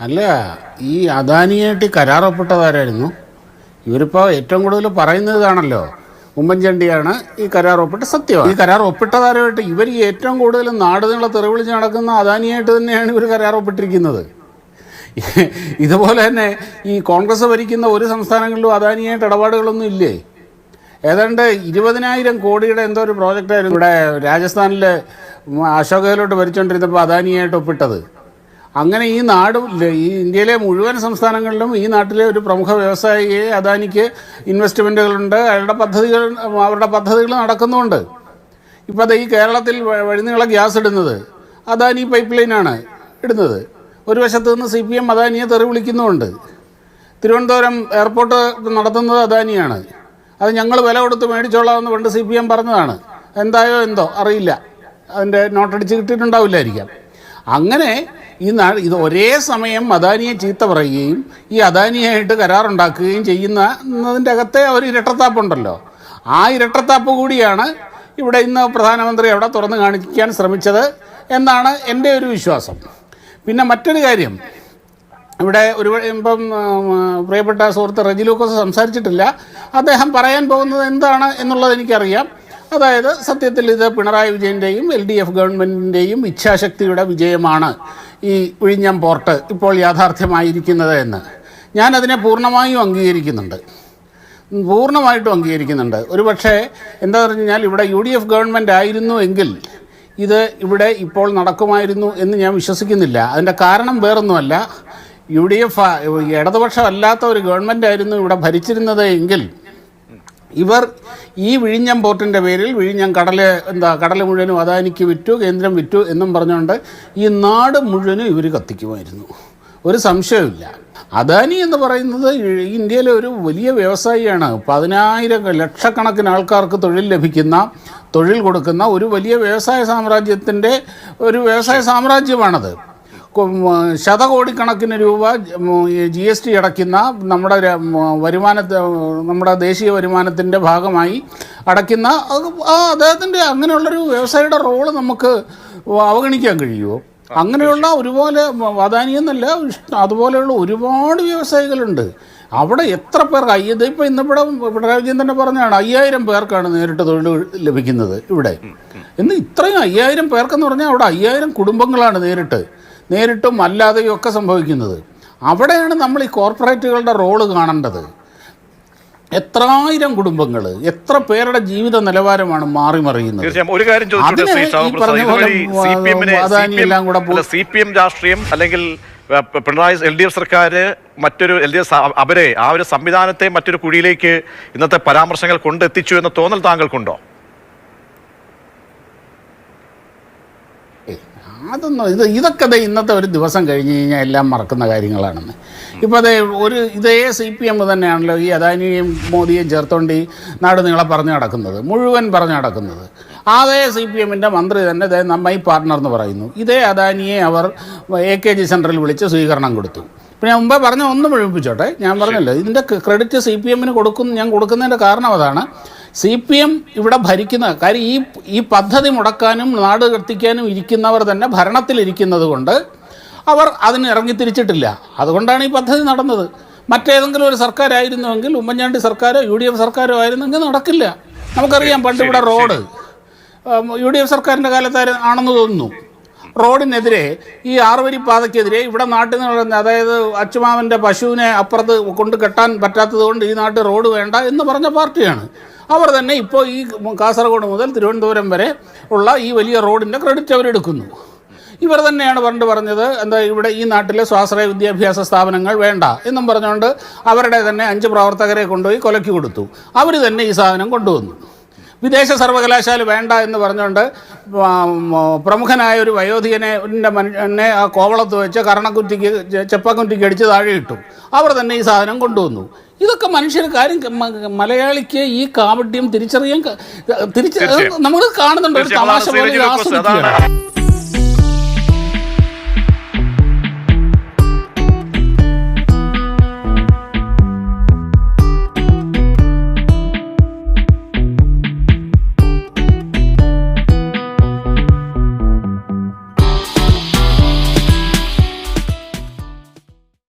അല്ല ഈ അദാനിയായിട്ട് കരാറൊപ്പിട്ടതാരായിരുന്നു? ഇവരിപ്പോൾ ഏറ്റവും കൂടുതൽ പറയുന്നത് ഇതാണല്ലോ ഉമ്മൻചാണ്ടിയാണ് ഈ കരാർ ഒപ്പിട്ട സത്യമാണ് ഈ കരാർ ഒപ്പിട്ടതാരായിട്ട് ഇവർ ഏറ്റവും കൂടുതൽ നാട് നീളെ തെറിവിളിച്ച് നടക്കുന്ന അദാനിയായിട്ട് തന്നെയാണ് ഇവർ കരാർ ഒപ്പിട്ടിരിക്കുന്നത് ഇതുപോലെ തന്നെ ഈ കോൺഗ്രസ് ഭരിക്കുന്ന ഒരു സംസ്ഥാനങ്ങളിലും അദാനിയായിട്ട് ഇടപാടുകളൊന്നും ഇല്ലേ? ഏതാണ്ട് ഇരുപതിനായിരം കോടിയുടെ എന്തോ ഒരു പ്രോജക്റ്റായിരുന്നു ഇവിടെ രാജസ്ഥാനിൽ അശോക് ഗെഹ്ലോട്ട് ഭരിച്ചുകൊണ്ടിരുന്നപ്പോൾ അദാനിയായിട്ട് ഒപ്പിട്ടത്. അങ്ങനെ ഈ നാട് ഈ ഇന്ത്യയിലെ മുഴുവൻ സംസ്ഥാനങ്ങളിലും ഈ നാട്ടിലെ ഒരു പ്രമുഖ വ്യവസായിയെ അദാനിക്ക് ഇൻവെസ്റ്റ്മെന്റുകളുണ്ട് അയാളുടെ പദ്ധതികൾ അവരുടെ പദ്ധതികൾ നടക്കുന്നുണ്ട്. ഇപ്പോൾ അത് ഈ കേരളത്തിൽ വഴിനീള ഗ്യാസ് ഇടുന്നത്. അദാനി പൈപ്പ് ലൈനാണ് ഇടുന്നത്. ഒരു വശത്തു നിന്ന് സി പി എം അദാനിയെ തെറി വിളിക്കുന്നുമുണ്ട്. തിരുവനന്തപുരം എയർപോർട്ട് നടത്തുന്നത് അദാനിയാണ്. അത് ഞങ്ങൾ വില കൊടുത്ത് മേടിച്ചോളാമെന്ന് പണ്ട് സി പി എം പറഞ്ഞതാണ്. എന്തായോ എന്തോ അറിയില്ല. അതിന്റെ നോട്ടടിച്ച് കിട്ടിയിട്ടുണ്ടാവില്ലായിരിക്കാം. അങ്ങനെ ഈ നാ ഇത് ഒരേ സമയം അദാനിയെ ചീത്ത പറയുകയും ഈ അദാനിയായിട്ട് കരാറുണ്ടാക്കുകയും ചെയ്യുന്നതിന്റെ അകത്തെ ഒരു ഇരട്ടത്താപ്പുണ്ടല്ലോ. ആ ഇരട്ടത്താപ്പ് കൂടിയാണ് ഇവിടെ ഇന്ന് പ്രധാനമന്ത്രി അവിടെ തുറന്നു കാണിക്കാൻ ശ്രമിച്ചത് എന്നാണ് എന്റെ ഒരു വിശ്വാസം. പിന്നെ മറ്റൊരു കാര്യം ഇവിടെ ഒരു ഇപ്പം പ്രിയപ്പെട്ട സുഹൃത്ത് റെജി ലൂക്കോസ് സംസാരിച്ചിട്ടില്ല. അദ്ദേഹം പറയാൻ പോകുന്നത് എന്താണ് എന്നുള്ളത് എനിക്കറിയാം. അതായത് സത്യത്തിൽ ഇത് പിണറായി വിജയന്റെയും എൽ ഡി എഫ് ഗവൺമെന്റിന്റെയും ഇച്ഛാശക്തിയുടെ വിജയമാണ് ഈ വിഴിഞ്ഞം പോർട്ട് ഇപ്പോൾ യാഥാർത്ഥ്യമായിരിക്കുന്നത് എന്ന്. ഞാനതിനെ പൂർണമായും അംഗീകരിക്കുന്നുണ്ട്. പൂർണമായിട്ടും അംഗീകരിക്കുന്നുണ്ട്. ഒരു പക്ഷേ എന്താ പറഞ്ഞു കഴിഞ്ഞാൽ ഇവിടെ യു ഡി എഫ് ഗവൺമെന്റ് ആയിരുന്നു എങ്കിൽ ഇത് ഇവിടെ ഇപ്പോൾ നടക്കുമായിരുന്നു എന്ന് ഞാൻ വിശ്വസിക്കുന്നില്ല. അതിന്റെ കാരണം വേറൊന്നുമല്ല. യു ഡി എഫ് ഇടതുപക്ഷമല്ലാത്ത ഒരു ഗവൺമെന്റ് ആയിരുന്നു ഇവിടെ ഭരിച്ചിരുന്നത് എങ്കിൽ ഇവർ ഈ വിഴിഞ്ഞം പോർട്ടിന്റെ പേരിൽ വിഴിഞ്ഞം കടൽ എന്താ കടൽ മുഴുവനും അദാനിക്ക് വിറ്റു കേന്ദ്രം വിറ്റു എന്നും പറഞ്ഞുകൊണ്ട് ഈ നാട് മുഴുവനും ഇവർ കത്തിക്കുമായിരുന്നു. ഒരു സംശയമില്ല അദാനി എന്ന് പറയുന്നത് ഇന്ത്യയിലെ ഒരു വലിയ വ്യവസായിയാണ്. പതിനായിരം ലക്ഷക്കണക്കിന് ആൾക്കാർക്ക് തൊഴിൽ ലഭിക്കുന്ന തൊഴിൽ കൊടുക്കുന്ന ഒരു വലിയ വ്യവസായ സാമ്രാജ്യത്തിന്റെ ഒരു വ്യവസായ സാമ്രാജ്യമാണത്. ശതകോടിക്കണക്കിന് രൂപ ജി എസ് ടി അടയ്ക്കുന്ന നമ്മുടെ വരുമാന വരുമാനത്തെ നമ്മുടെ ദേശീയ വരുമാനത്തിന്റെ ഭാഗമായി അടയ്ക്കുന്ന അദ്ദേഹത്തിന്റെ അങ്ങനെയുള്ളൊരു വ്യവസായിയുടെ റോൾ നമുക്ക് അവഗണിക്കാൻ കഴിയുമോ അങ്ങനെയുള്ള ഒരുപോലെ അദാനി എന്നല്ല അതുപോലെയുള്ള ഒരുപാട് വ്യവസായികളുണ്ട്. അവിടെ എത്ര പേർക്ക് അയ്യ ഇപ്പോൾ ഇന്നിവിടെ പിണറായി വിജയൻ തന്നെ പറഞ്ഞാണ് അയ്യായിരം പേർക്കാണ് നേരിട്ട് തൊഴിൽ ലഭിക്കുന്നത് ഇവിടെ. ഇന്ന് ഇത്രയും അയ്യായിരം പേർക്കെന്ന് പറഞ്ഞാൽ അവിടെ അയ്യായിരം കുടുംബങ്ങളാണ് നേരിട്ട് നേരിട്ടും അല്ലാതെയും ഒക്കെ സംഭവിക്കുന്നത്. അവിടെയാണ് നമ്മൾ ഈ കോർപ്പറേറ്റുകളുടെ റോൾ കാണേണ്ടത്. എത്രായിരം കുടുംബങ്ങൾ എത്ര പേരുടെ ജീവിത നിലവാരമാണ് മാറി മറിയുന്നത്. ഒരു കാര്യം സി പി എം രാഷ്ട്രീയം അല്ലെങ്കിൽ പിണറായി എൽ ഡി എഫ് സർക്കാർ മറ്റൊരു എൽ ഡി എഫ് അവരെ ആ ഒരു സംവിധാനത്തെ മറ്റൊരു കുഴിയിലേക്ക് ഇന്നത്തെ പരാമർശങ്ങൾ കൊണ്ടെത്തിച്ചു എന്ന തോന്നൽ താങ്കൾക്കുണ്ടോ? അതൊന്നും ഇത് ഇതൊക്കെ ഇന്നത്തെ ഒരു ദിവസം കഴിഞ്ഞ് കഴിഞ്ഞാൽ എല്ലാം മറക്കുന്ന കാര്യങ്ങളാണെന്ന്. ഇപ്പോൾ അതേ ഒരു ഇതേ സി പി എം തന്നെയാണല്ലോ ഈ അദാനിയെയും മോദിയെയും ചേർത്തോണ്ട് ഈ നാട് നിങ്ങളെ പറഞ്ഞു നടക്കുന്നത് മുഴുവൻ പറഞ്ഞു നടക്കുന്നത്. അതേ സി പി എമ്മിന്റെ മന്ത്രി തന്നെ ഇതേ നമ്മ പാർട്ണർ എന്ന് പറയുന്നു. ഇതേ അദാനിയെ അവർ എ കെ ജി സെന്ററിൽ വിളിച്ച് സ്വീകരണം കൊടുത്തു. ഇപ്പം ഞാൻ മുമ്പേ പറഞ്ഞ ഒന്ന് മുഴുമിപ്പിച്ചോട്ടെ ഞാൻ പറഞ്ഞല്ലോ ഇതിന്റെ ക്രെഡിറ്റ് സി പി എമ്മിന് കൊടുക്കും ഞാൻ കൊടുക്കുന്നതിന്റെ കാരണം അതാണ്. സി പി എം ഇവിടെ ഭരിക്കുന്ന കാര്യം ഈ ഈ പദ്ധതി മുടക്കാനും നാട് കത്തിക്കാനും ഇരിക്കുന്നവർ തന്നെ ഭരണത്തിലിരിക്കുന്നത് കൊണ്ട് അവർ അതിന് ഇറങ്ങിത്തിരിച്ചിട്ടില്ല. അതുകൊണ്ടാണ് ഈ പദ്ധതി നടന്നത്. മറ്റേതെങ്കിലും ഒരു സർക്കാരായിരുന്നുവെങ്കിൽ ഉമ്മൻചാണ്ടി സർക്കാരോ യു ഡി എഫ് സർക്കാരോ ആയിരുന്നെങ്കിൽ നടക്കില്ല. നമുക്കറിയാം പണ്ട് ഇവിടെ റോഡ് യു ഡി എഫ് സർക്കാരിന്റെ കാലത്ത് ആണെന്ന് തോന്നുന്നു. റോഡിനെതിരെ ഈ ആറുവരി പാതയ്ക്കെതിരെ ഇവിടെ നാട്ടിൽ നിന്ന് അതായത് അച്ചുമാവന്റെ പശുവിനെ അപ്പുറത്ത് കൊണ്ട് കെട്ടാൻ പറ്റാത്തത് കൊണ്ട് ഈ നാട്ടിൽ റോഡ് വേണ്ട എന്ന് പറഞ്ഞ പാർട്ടിയാണ്. അവർ തന്നെ ഇപ്പോൾ ഈ കാസർഗോഡ് മുതൽ തിരുവനന്തപുരം വരെ ഉള്ള ഈ വലിയ റോഡിന്റെ ക്രെഡിറ്റ് അവരെടുക്കുന്നു ഇവർ തന്നെയാണ് പണ്ട് പറഞ്ഞത് എന്താ ഇവിടെ ഈ നാട്ടിലെ സ്വാശ്രയ വിദ്യാഭ്യാസ സ്ഥാപനങ്ങൾ വേണ്ട എന്നും പറഞ്ഞുകൊണ്ട് അവരുടെ തന്നെ അഞ്ച് പ്രവർത്തകരെ കൊണ്ടുപോയി കൊലക്കി കൊടുത്തു. അവർ തന്നെ ഈ സാധനം കൊണ്ടുവന്നു. വിദേശ സർവകലാശാല വേണ്ട എന്ന് പറഞ്ഞുകൊണ്ട് പ്രമുഖനായ ഒരു വയോധികനെ മനുഷ്യനെ ആ കോവളത്ത് വെച്ച് കരണക്കുറ്റിക്ക് ചെപ്പക്കുറ്റിക്ക് അടിച്ച് താഴെ ഇട്ടു അവർ തന്നെ ഈ സാധനം കൊണ്ടുവന്നു. ഇതൊക്കെ മനുഷ്യന് കാര്യം മലയാളിക്ക് ഈ കാവഡ്യം തിരിച്ചറിയാൻ തിരിച്ച നമ്മൾ കാണുന്നുണ്ട് ഒരു തമാശ പോലെ. ആസ്വദിക്കുകയാണ്.